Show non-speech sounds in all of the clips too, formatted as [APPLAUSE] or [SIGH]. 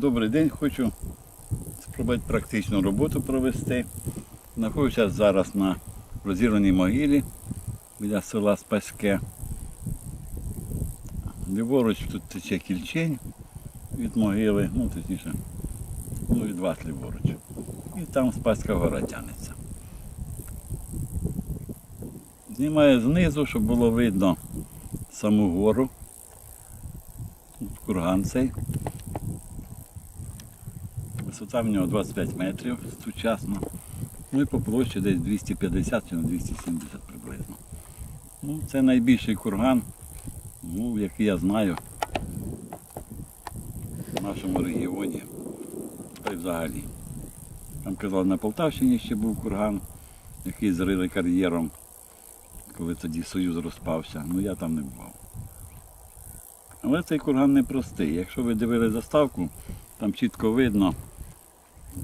Добрий день, хочу спробувати практичну роботу провести. Знаходжуся зараз на розірваній могилі біля села Спаське. Ліворуч тут тече кільчень від могили, ну точніше, ну від вас ліворуч. І там Спаська гора тянеться. Знімаю знизу, щоб було видно саму гору. Тут курган цей. Висота в нього 25 метрів сучасно. Ну і по площі десь 250 чи 270 приблизно. Ну, це найбільший курган, ну, який я знаю в нашому регіоні. Та й взагалі. Там казали, на Полтавщині ще був курган, який зрили кар'єром, коли тоді Союз розпався. Ну я там не бував. Але цей курган непростий. Якщо ви дивили заставку, там чітко видно,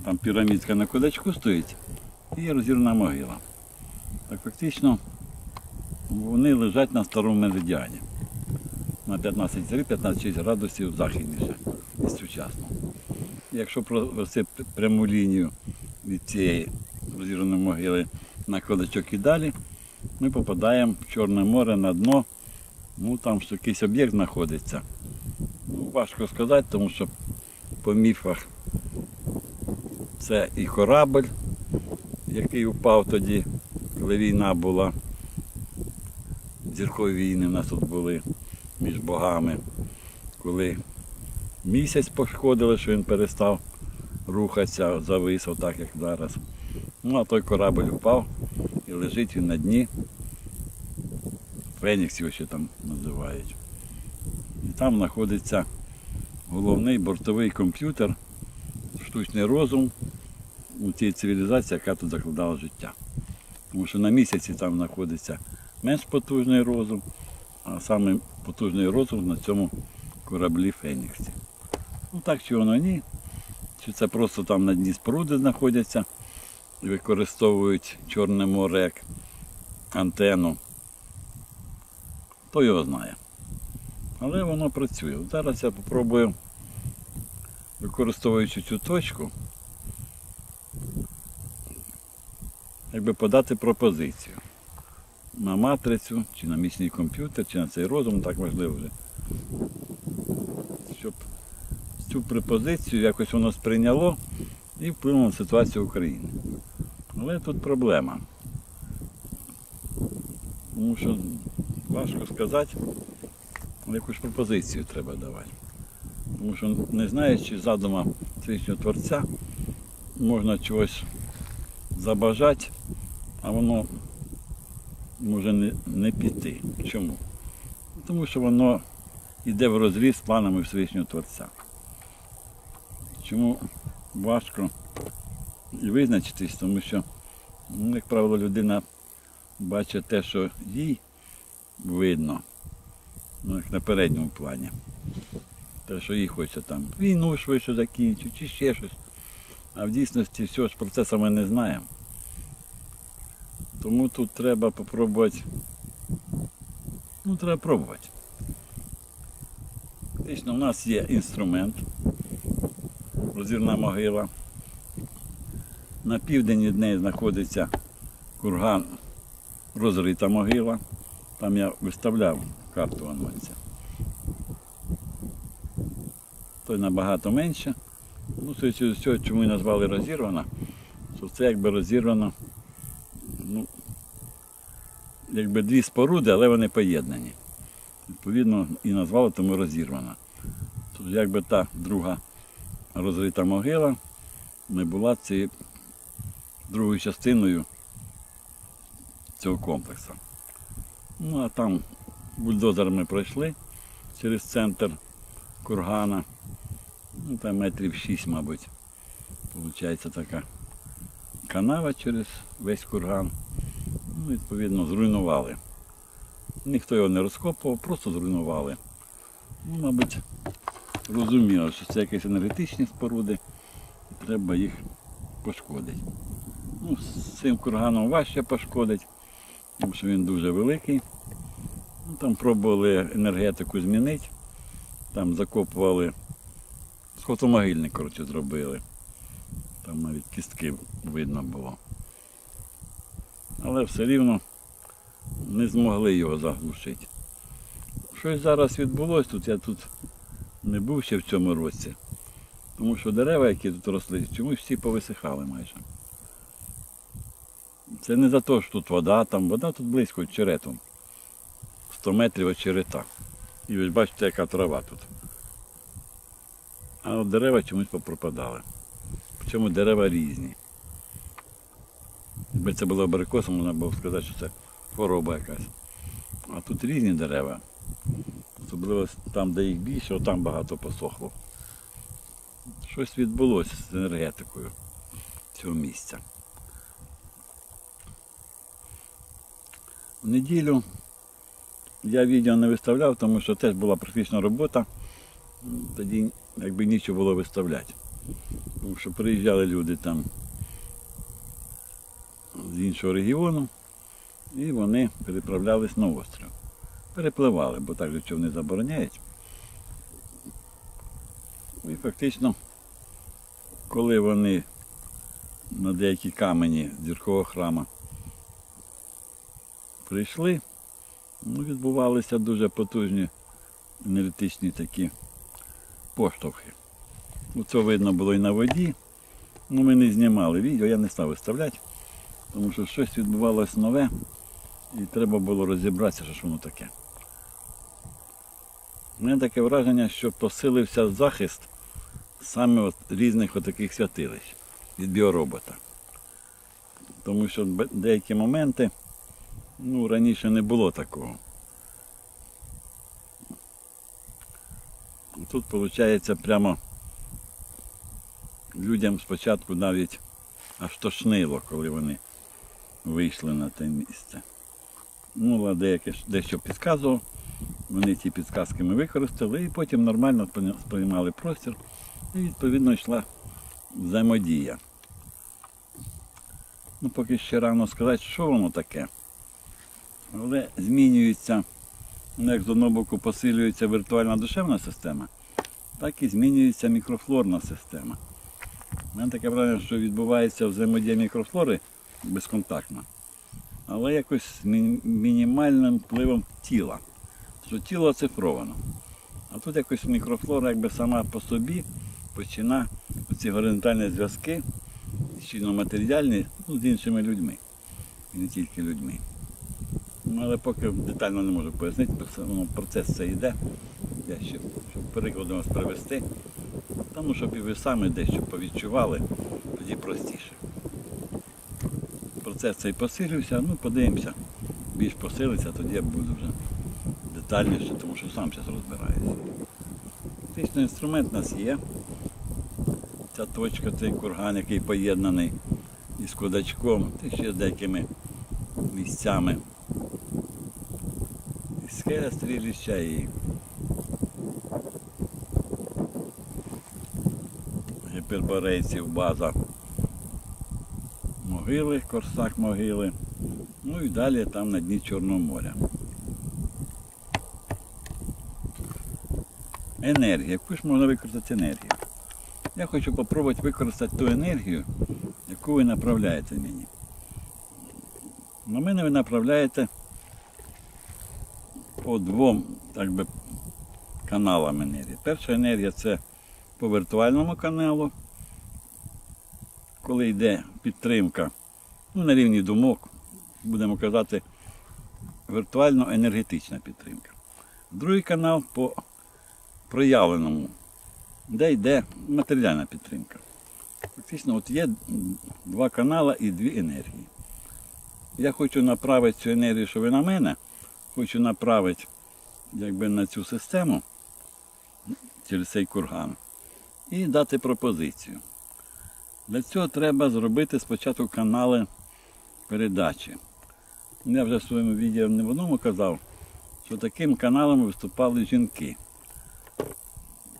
там пірамідка на кудачку стоїть і розірна могила. Так фактично вони лежать на старому меридіані. На 15,3-15,6 градусів західніше і сучасно. Якщо провести пряму лінію від цієї розірваної могили на кудачок і далі, ми попадаємо в Чорне море на дно. Ну там ж якийсь об'єкт знаходиться. Ну, важко сказати, тому що по міфах це і корабль, який упав тоді, коли війна була. Зіркові війни в нас тут були між богами, коли місяць пошкодили, що він перестав рухатися, завис, отак як зараз. Ну а той корабль упав і лежить він на дні. Фенікс його ще там називають. І там знаходиться головний бортовий комп'ютер, штучний розум у тій цивілізації, яка тут закладала життя. Тому що на місяці там знаходиться менш потужний розум, а саме потужний розум на цьому кораблі Феніксі. Ну так чи воно ні. Чи це просто там на дні споруди знаходяться і використовують Чорне море як антенну хто його знає. Але воно працює. Зараз я спробую, використовуючи цю точку, якби подати пропозицію на матрицю, чи на міцний комп'ютер, чи на цей розум, так важливо вже. Щоб цю пропозицію якось воно сприйняло і вплинуло на ситуацію в Україні. Але тут проблема. Тому що важко сказати, якусь пропозицію треба давати. Тому що не знаючи задума Всевишнього Творця, можна чогось забажати, а воно може не, не піти. Чому? Тому що воно йде в розріз з планами Всевишнього Творця. Чому важко визначитись, тому що, ну, як правило, людина бачить те, що їй видно, ну, як на передньому плані. Те, що їй хочеться там війну швидше закінчити, чи ще щось. А в дійсності всього ж про це саме не знаємо. Тому тут треба попробувати. Ну, треба пробувати. Фактично, у нас є інструмент, розірна могила. На південь від неї знаходиться курган розрита могила. Там я виставляв карту анонця. Той набагато менше. Ну, цього, чому і назвали розірвана, то це якби розірвано, ну, якби дві споруди, але вони поєднані. Відповідно, і назвали тому розірвана. Тож якби та друга розрита могила не була цією другою частиною цього комплексу. Ну а там бульдозерами пройшли через центр кургана. Ну, там метрів 6, мабуть. Получається така канава через весь курган. Ну, відповідно, зруйнували. Ніхто його не розкопував, просто зруйнували. Ну, мабуть, розуміло, що це якісь енергетичні споруди, і треба їх пошкодити. Ну, з цим курганом важче пошкодить тому що він дуже великий. Ну, Там пробували енергетику змінити, там закопували з коротше, зробили. Там навіть кістки видно було. Але все рівно не змогли його заглушити. Щось зараз відбулося тут, я тут не був ще в цьому році. Тому що дерева, які тут росли, чомусь всі повисихали майже. Це не за те, що тут вода, там вода тут близько черету. 100 метрів від черета. І ви бачите, яка трава тут. А от дерева чомусь попропадали. Причому дерева різні. Якби це було абрикосом, можна було сказати, що це хвороба якась. А тут різні дерева. Особливо там, де їх більше, там багато посохло. Щось відбулося з енергетикою цього місця. В неділю я відео не виставляв, тому що теж була практична робота. Тоді якби нічого було виставляти. Тому що приїжджали люди там з іншого регіону і вони переправлялись на острів. Перепливали, бо так же човни забороняють. І фактично, коли вони на деякі камені зіркового храма прийшли, ну, відбувалися дуже потужні енергетичні такі поштовхи. Ну, Це видно було і на воді. Ну, ми не знімали відео, я не став виставляти, тому що щось відбувалося нове і треба було розібратися, що воно таке. У мене таке враження, що посилився захист саме от різних отаких святилищ від біоробота. Тому що деякі моменти ну, раніше не було такого. Тут виходить прямо людям спочатку навіть аж тошнило, коли вони вийшли на те місце. Ну, деяке дещо підказував, вони ті підказки ми використали і потім нормально сприймали простір і відповідно йшла взаємодія. Ну, поки ще рано сказати, що воно таке. Але змінюється, як з одного боку посилюється віртуальна душевна система, так і змінюється мікрофлорна система. У мене таке враження, що відбувається взаємодія мікрофлори безконтактна, але якось з мінімальним впливом тіла. Що тіло оцифровано. А тут якось мікрофлора якби сама по собі починає ці горизонтальні зв'язки, матеріальні ну, з іншими людьми. І не тільки людьми. Ну, але поки детально не можу пояснити, бо процес це йде. Я ще щоб прикладом вас привести. Тому щоб і ви самі дещо повідчували, тоді простіше. Процес цей посилився, ну подивимося. Більш посилиться, тоді я буду вже детальніше, тому що сам зараз розбираюся. Фактично інструмент у нас є. Ця точка, цей курган, який поєднаний із кудачком, та ще з деякими місцями. І скеля стрілища і гіперборейців база могили, корсак могили. Ну і далі там на дні Чорного моря. Енергія. Яку ж можна використати енергію? Я хочу спробувати використати ту енергію, яку ви направляєте мені. На мене ви направляєте по двом так би, каналам енергії. Перша енергія це по віртуальному каналу, коли йде підтримка ну, на рівні думок, будемо казати, віртуально-енергетична підтримка. Другий канал по проявленому, де йде матеріальна підтримка. Фактично, от є два канали і дві енергії. Я хочу направити цю енергію, що ви на мене, хочу направити якби, на цю систему через цей курган і дати пропозицію. Для цього треба зробити спочатку канали передачі. Я вже в своєму відео не в одному казав, що таким каналом виступали жінки.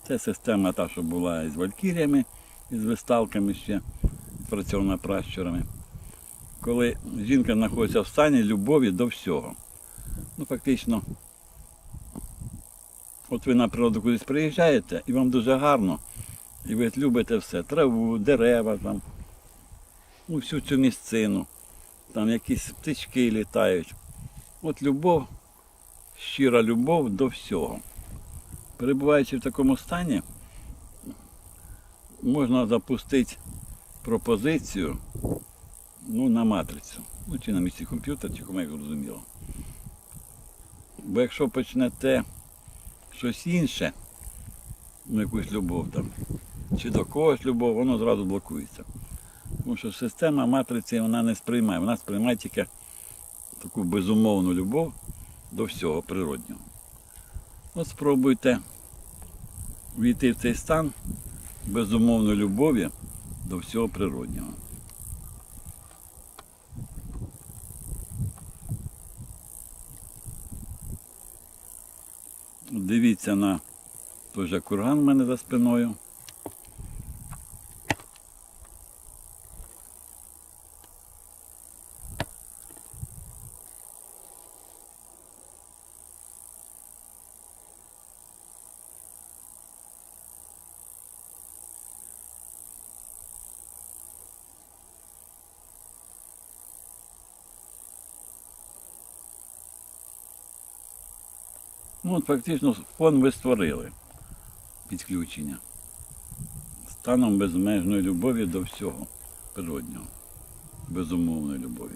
Це система та, що була із валькіріями, із висталками ще, працьована пращурами. Коли жінка знаходиться в стані любові до всього. Ну, фактично, от ви на природу кудись приїжджаєте і вам дуже гарно, І ви любите все. Траву, дерева, там, ну, всю цю місцину, там якісь птички літають. От любов, щира любов до всього. Перебуваючи в такому стані, можна запустити пропозицію ну, на матрицю. Ну, чи на місці комп'ютера, чи кому як зрозуміло. Бо якщо почнете щось інше, ну якусь любов там, чи до когось любов, воно зразу блокується. Тому що система матриці вона не сприймає, вона сприймає тільки таку безумовну любов до всього природнього. От спробуйте війти в цей стан безумовної любові до всього природнього. Дивіться на той же курган в мене за спиною. Ну, от фактично фон ви створили підключення. Станом безмежної любові до всього природнього, безумовної любові.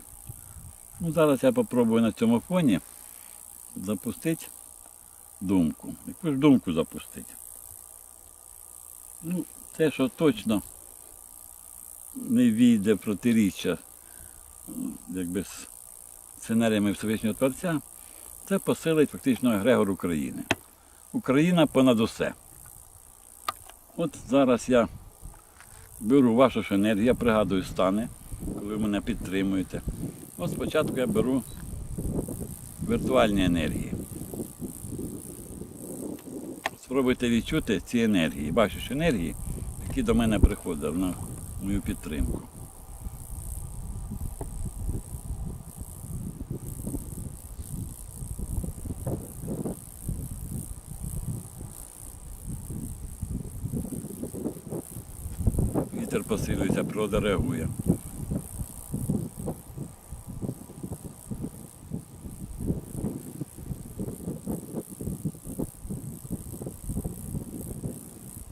Ну, зараз я попробую на цьому фоні запустити думку. Яку ж думку запустити? Ну, те, що точно не війде протиріччя якби з сценаріями Всевишнього Творця, це посилить фактично Грегор України. Україна понад усе. От зараз я беру вашу ж енергію, я пригадую стани, коли ви мене підтримуєте. От спочатку я беру віртуальні енергії. Спробуйте відчути ці енергії, ваші енергії, які до мене приходять на мою підтримку. Вітер посилюється, природа реагує.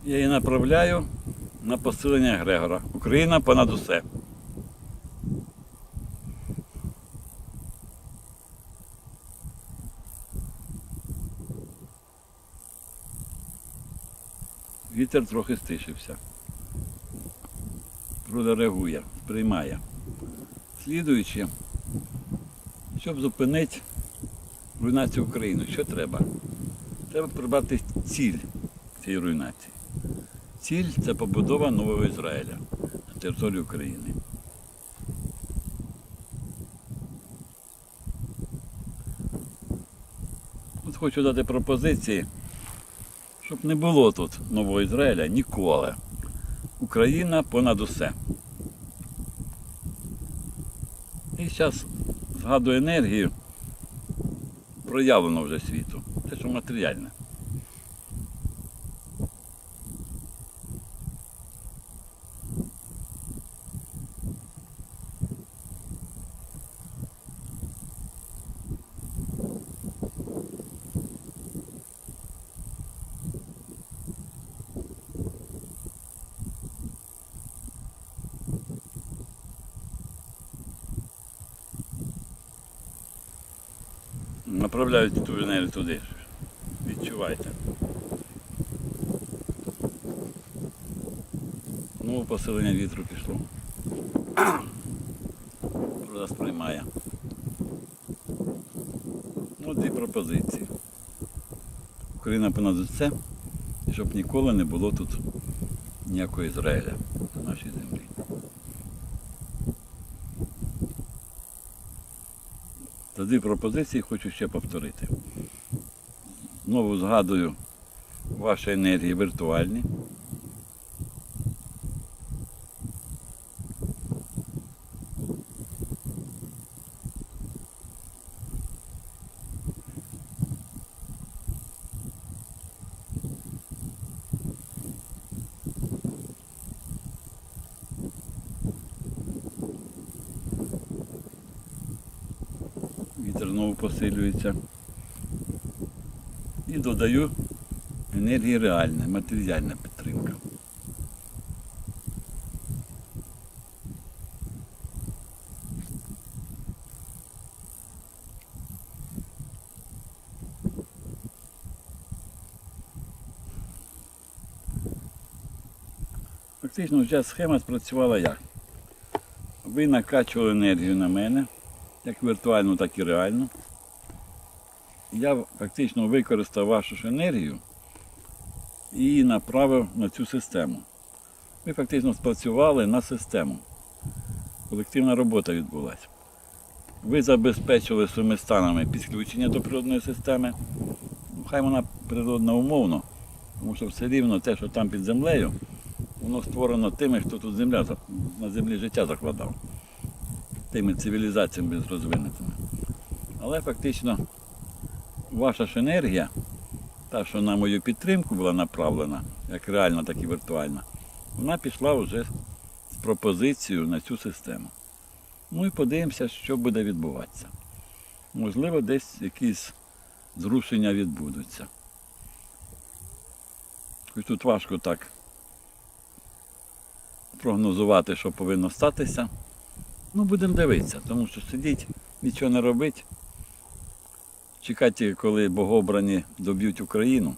Я її направляю на посилення Грегора. Україна понад усе. Вітер трохи стишився. Природа реагує, приймає. Слідуючи, щоб зупинити руйнацію України, що треба? Треба прибрати ціль цієї руйнації. Ціль це побудова нового Ізраїля на території України. От хочу дати пропозиції, щоб не було тут нового Ізраїля ніколи. Україна понад усе. І зараз згадую енергію, проявлено вже світу. Те, що матеріальне. Направляють ту енергію туди. Відчувайте. Ну, посилення вітру пішло. [CLEARS THROAT] Природа сприймає. Ну, дві пропозиції. Україна понад усе, щоб ніколи не було тут ніякого Ізраїля Та дві пропозиції хочу ще повторити. Знову згадую ваші енергії віртуальні. Вітер знову посилюється. І додаю енергії реальне, матеріальна підтримка. Фактично вже схема спрацювала як? Ви накачували енергію на мене, як віртуальну, так і реальну. Я фактично використав вашу ж енергію і направив на цю систему. Ви фактично спрацювали на систему. Колективна робота відбулася. Ви забезпечили своїми станами підключення до природної системи. Хай вона природна умовно, тому що все рівно те, що там під землею, воно створено тими, хто тут земля, на землі життя закладав, тими цивілізаціями розвинутими. Але фактично ваша ж енергія, та, що на мою підтримку була направлена, як реальна, так і віртуальна, вона пішла вже з пропозицією на цю систему. Ну і подивимося, що буде відбуватися. Можливо, десь якісь зрушення відбудуться. Хоч тут важко так прогнозувати, що повинно статися. Ну, будемо дивитися, тому що сидіть, нічого не робить. Чекати, коли богобрані доб'ють Україну,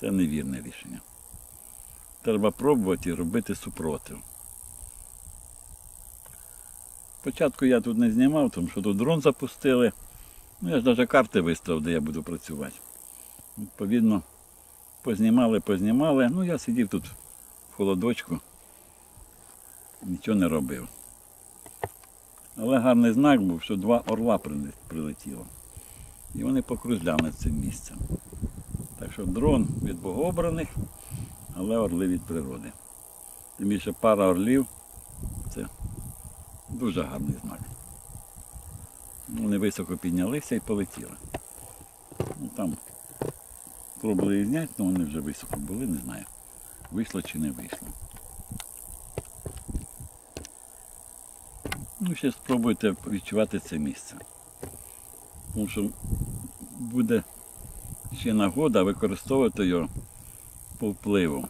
це невірне рішення. Треба пробувати робити супротив. Спочатку я тут не знімав, тому що тут дрон запустили. Ну, я ж навіть карти виставив, де я буду працювати. Відповідно, познімали, познімали. Ну, я сидів тут в холодочку, нічого не робив. Але гарний знак був, що два орла прилетіло. І вони покружляли над цим місцем. Так що дрон від богообраних, але орли від природи. Тим більше пара орлів це дуже гарний знак. Вони високо піднялися і полетіли. Ну, там пробували зняти, але вони вже високо були, не знаю, вийшло чи не вийшло. Ну, ще спробуйте відчувати це місце. Тому що буде ще нагода використовувати його по впливу.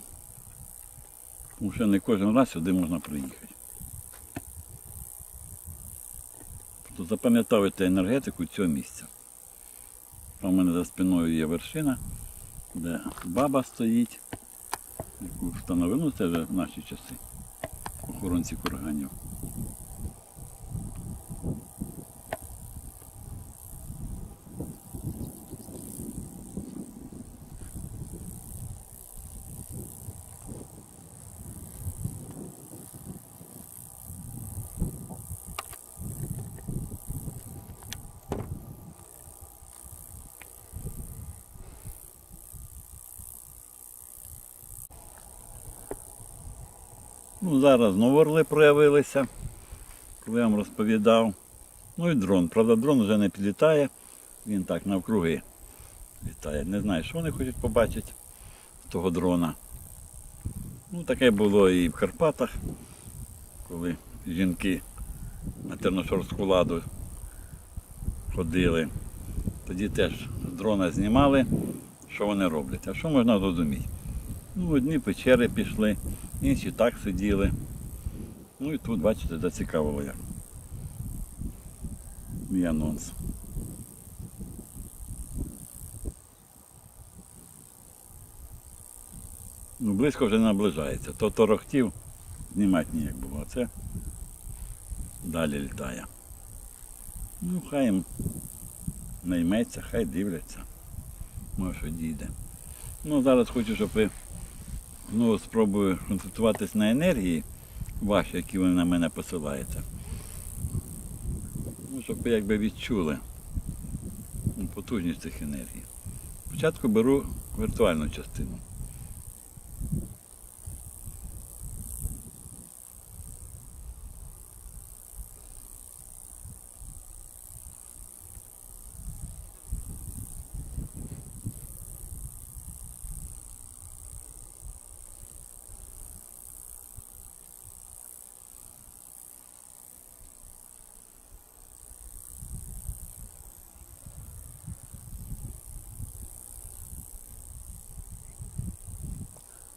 Тому що не кожен раз сюди можна приїхати. Тобто запам'ятовуйте енергетику цього місця. Там у мене за спиною є вершина, де баба стоїть, яку встановили, ну це вже в наші часи, охоронці курганів. Ну, зараз знову орли проявилися, коли я вам розповідав. Ну і дрон. Правда, дрон вже не підлітає, він так навкруги літає. Не знаю, що вони хочуть побачити з того дрона. Ну, таке було і в Карпатах, коли жінки на Терношорську ладу ходили. Тоді теж з дрона знімали, що вони роблять. А що можна зрозуміти? Ну, одні печери пішли, інші так сиділи. Ну і тут, бачите, зацікавило як. Мій анонс. Ну, близько вже наближається. То торохтів знімати ніяк було, а це далі літає. Ну, хай їм найметься, хай дивляться. Може, дійде. Ну, зараз хочу, щоб ви знову спробую концентруватись на енергії ваші, які ви на мене посилаєте. Ну, щоб ви якби відчули ну, потужність цих енергій. Спочатку беру віртуальну частину.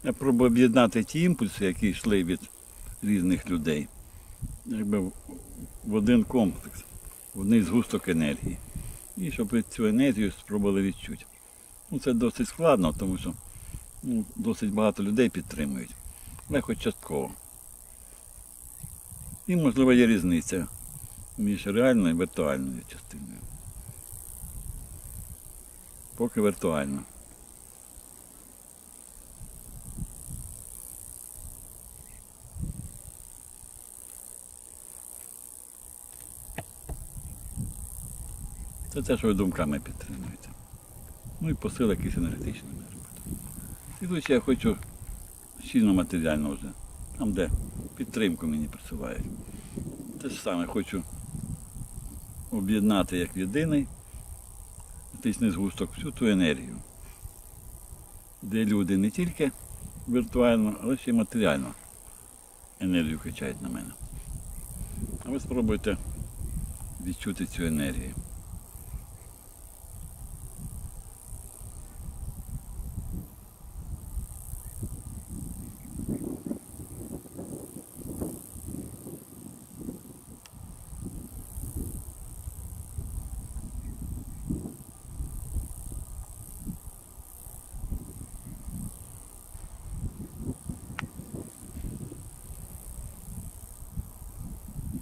Я пробую об'єднати ті імпульси, які йшли від різних людей, якби в- один комплекс, в один згусток енергії. І щоб цю енергію спробували відчути. Ну, це досить складно, тому що ну, досить багато людей підтримують, але хоч частково. І, можливо, є різниця між реальною і віртуальною частиною. Поки віртуально. Це те, що ви думками підтримуєте. Ну і посил якийсь енергетичний може бути. Слідуючи, я хочу щільно матеріально вже, там, де підтримку мені присилають. Те ж саме хочу об'єднати як єдиний етичний згусток всю ту енергію, де люди не тільки віртуально, але ще й матеріально енергію качають на мене. А ви спробуйте відчути цю енергію.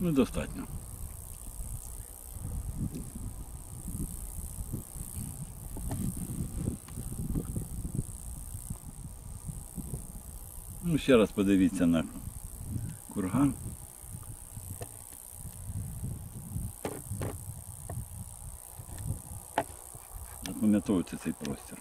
Ну, достатньо. Ну, ще раз подивіться на курган. Запам'ятовуйте цей простір.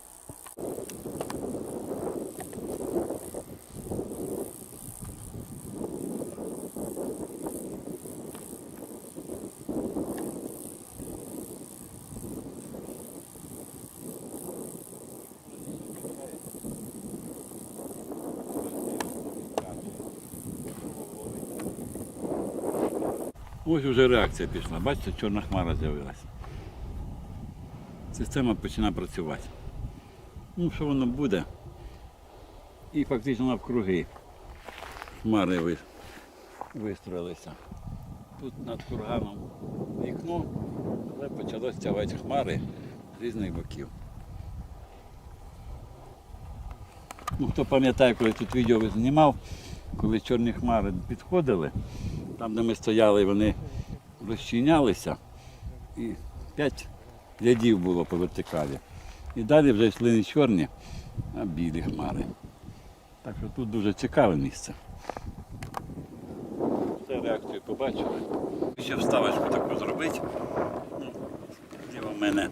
Ось вже реакція пішла. Бачите, чорна хмара з'явилася. Система починає працювати. Ну, що воно буде? І фактично навкруги хмари вистроїлися. Тут над курганом вікно, але почало стягувати хмари з різних боків. Ну, хто пам'ятає, коли тут відео знімав, коли чорні хмари підходили, там, де ми стояли, вони розчинялися. І п'ять рядів було по вертикалі. І далі вже йшли не чорні, а білі хмари. Так що тут дуже цікаве місце. Це реакцію побачили. Ще вставочку таку зробити. Зліва в мене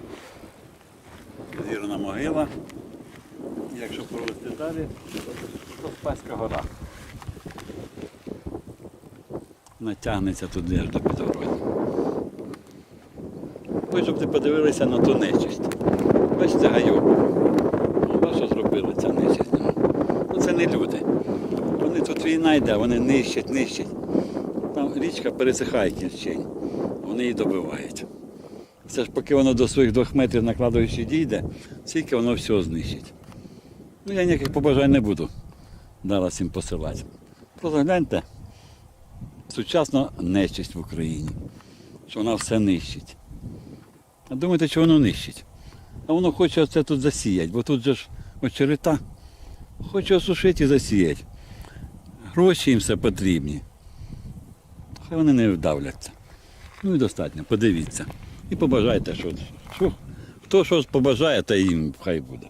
зірна могила. Якщо провести далі, то Спаська гора. Натягнеться туди аж до підгородні. Ось, щоб ти подивилися на ту нечисть. Бачите, гайок. Ну, що зробили ця нечисть? Ну, це не люди. Вони тут війна йде, вони нищать, нищать. Там річка пересихає кільчень, вони її добивають. Це ж поки воно до своїх двох метрів на кладовищі дійде, скільки воно все знищить. Ну, я ніяких побажань не буду зараз їм посилати. Просто гляньте, сучасна нечисть в Україні, що вона все нищить. А думаєте, що воно нищить? А воно хоче це тут засіяти, бо тут же ж очерета. Хоче осушити і засіяти. Гроші їм все потрібні. Хай вони не вдавляться. Ну і достатньо, подивіться. І побажайте, що, що хто щось побажає, то їм хай буде.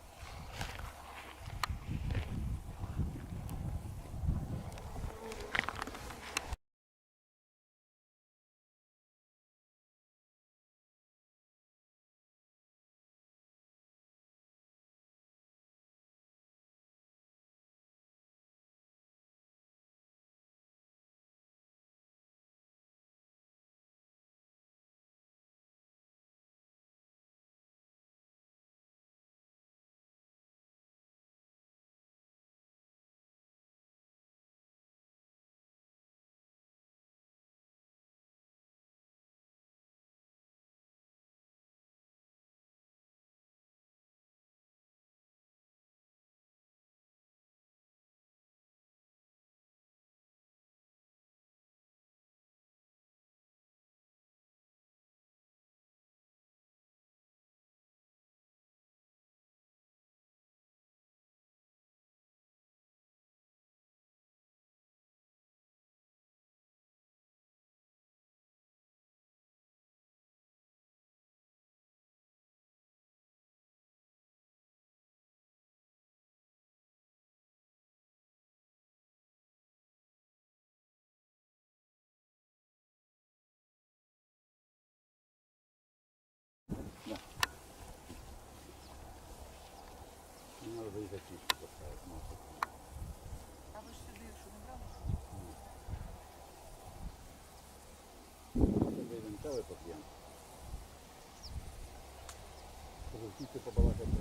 Давай поп'ємо. Тільки побалакати.